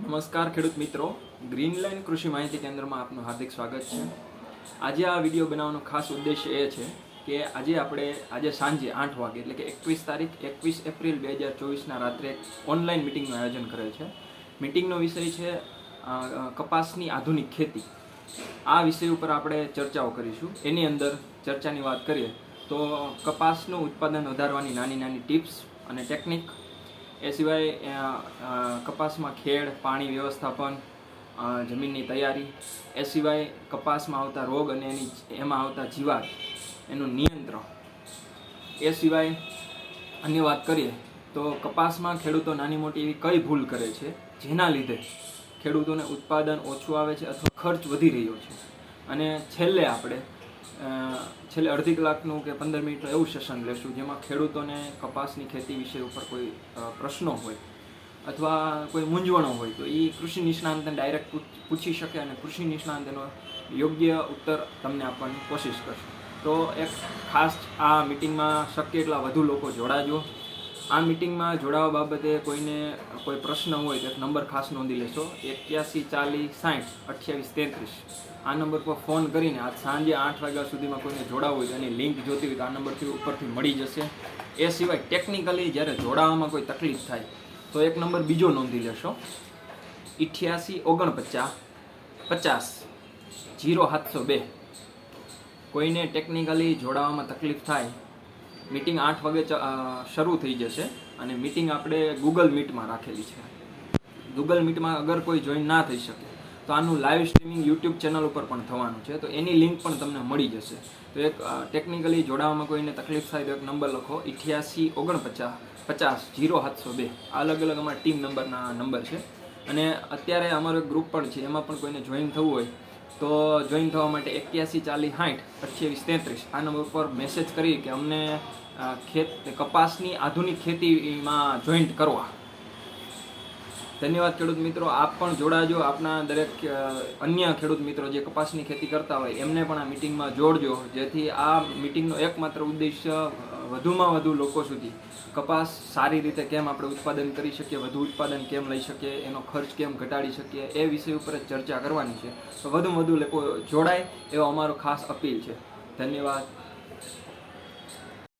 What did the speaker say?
નમસ્કાર ખેડૂત મિત્રો. ગ્રીનલેન્ડ કૃષિ માહિતી કેન્દ્રમાં આપનું હાર્દિક સ્વાગત છે. આજે આ વીડિયો બનાવવાનો ખાસ ઉદ્દેશ એ છે કે આજે આપણે, આજે સાંજે આઠ વાગે, એટલે કે એકવીસ તારીખ, એકવીસ એપ્રિલ બે હજાર ચોવીસના રાત્રે ઓનલાઈન મિટિંગનું આયોજન કરેલ છે. મિટિંગનો વિષય છે કપાસની આધુનિક ખેતી. આ વિષય ઉપર આપણે ચર્ચાઓ કરીશું. એની અંદર ચર્ચાની વાત કરીએ તો કપાસનું ઉત્પાદન વધારવાની નાની નાની ટિપ્સ અને ટેકનિક એ સિવાય કપાસમાં ખેડ, પાણી વ્યવસ્થાપન જમીનની તૈયારી, એ સિવાય કપાસમાં આવતા રોગ અને એની, એમાં આવતા જીવાત, એનું નિયંત્રણ. એ સિવાય અન્ય વાત કરીએ, તો કપાસમાં ખેડૂતો નાની મોટી એવી કઈ ભૂલ કરે છે, જેના લીધે ખેડૂતોને ઉત્પાદન ઓછું આવે છે અથવા ખર્ચ વધી રહ્યો છે? અને છેલ્લે આપણે છેલ્લે અડધી કલાકનું કે પંદર મિનિટનું એવું સેશન લેશું, જેમાં ખેડૂતોને કપાસની ખેતી વિષય ઉપર કોઈ પ્રશ્નો હોય અથવા કોઈ મૂંઝવણો હોય, તો એ કૃષિ નિષ્ણાંતને ડાયરેક્ટ પૂછી શકે અને કૃષિ નિષ્ણાંત એનો યોગ્ય ઉત્તર તમને આપવાની કોશિશ કરશે. તો એક ખાસ આ મિટિંગમાં શક્ય એટલા વધુ લોકો જોડાજો. આ મિટિંગમાં જોડાવા બાબતે કોઈને કોઈ પ્રશ્ન હોય તો નંબર ખાસ નોંધી લેશો. એક્યાસી ચાલીસ સાઠ અઠ્યાવીસ તેત્રીસ. આ નંબર પર ફોન કરીને આજ સાંજે આઠ વાગ્યા સુધીમાં કોઈને જોડાવું હોય તો એની લિંક જોતી હોય તો આ નંબરથી ઉપરથી મળી જશે. એ સિવાય ટેકનિકલી જ્યારે જોડાવામાં કોઈ તકલીફ થાય તો એક નંબર બીજો નોંધી લેશો. ઇઠ્યાસી ઓગણપચાસ પચાસ જીરો સાતસો બે. કોઈને ટેકનિકલી જોડાવામાં તકલીફ થાય મિટિંગ આઠ વાગે શરૂ થઈ જશે અને મિટિંગ આપણે ગૂગલ મીટમાં રાખેલી છે. ગૂગલ મીટમાં અગર કોઈ જોઈન ના થઈ શકે, તો આનું લાઈવ સ્ટ્રીમિંગ યુટ્યુબ ચેનલ ઉપર પણ થવાનું છે. તો એની લિંક પણ તમને મળી જશે. તો એક ટેકનિકલી જોડાવામાં કોઈને તકલીફ થાય તો એક નંબર લખો, ઇઠ્યાસી ઓગણપચાસ પચાસ જીરો સાતસો બે. અલગ અલગ અમારા ટીમ નંબરના નંબર છે. અને અત્યારે અમારો એક ગ્રુપ પણ છે, એમાં પણ કોઈને જોઈન થવું હોય તો જોઈન થવા માટે એક્યાસી ચાલીસ સાઠ અઠ્યાવીસ તેત્રીસ. આ નંબર પર મેસેજ કરી કે અમને ખેત, કપાસની આધુનિક ખેતીમાં જોઈન્ટ કરવા. ધન્યવાદ ખેડૂત મિત્રો. આપ પણ જોડાજો. આપના દરેક અન્ય ખેડૂત મિત્રો જે કપાસની ખેતી કરતા હોય, એમને પણ આ મિટિંગમાં જોડજો. જેથી આ મિટિંગનો એકમાત્ર ઉદ્દેશ્ય વધુમાં વધુ લોકો સુધી કપાસ સારી રીતે કેમ આપણે ઉત્પાદન કરી શકીએ, વધુ ઉત્પાદન કેમ લઈ શકીએ, એનો ખર્ચ કેમ ઘટાડી શકીએ, એ વિષય ઉપર જ ચર્ચા કરવાની છે. તો વધુમાં વધુ લોકો જોડાય એવો અમારો ખાસ અપીલ છે. ધન્યવાદ.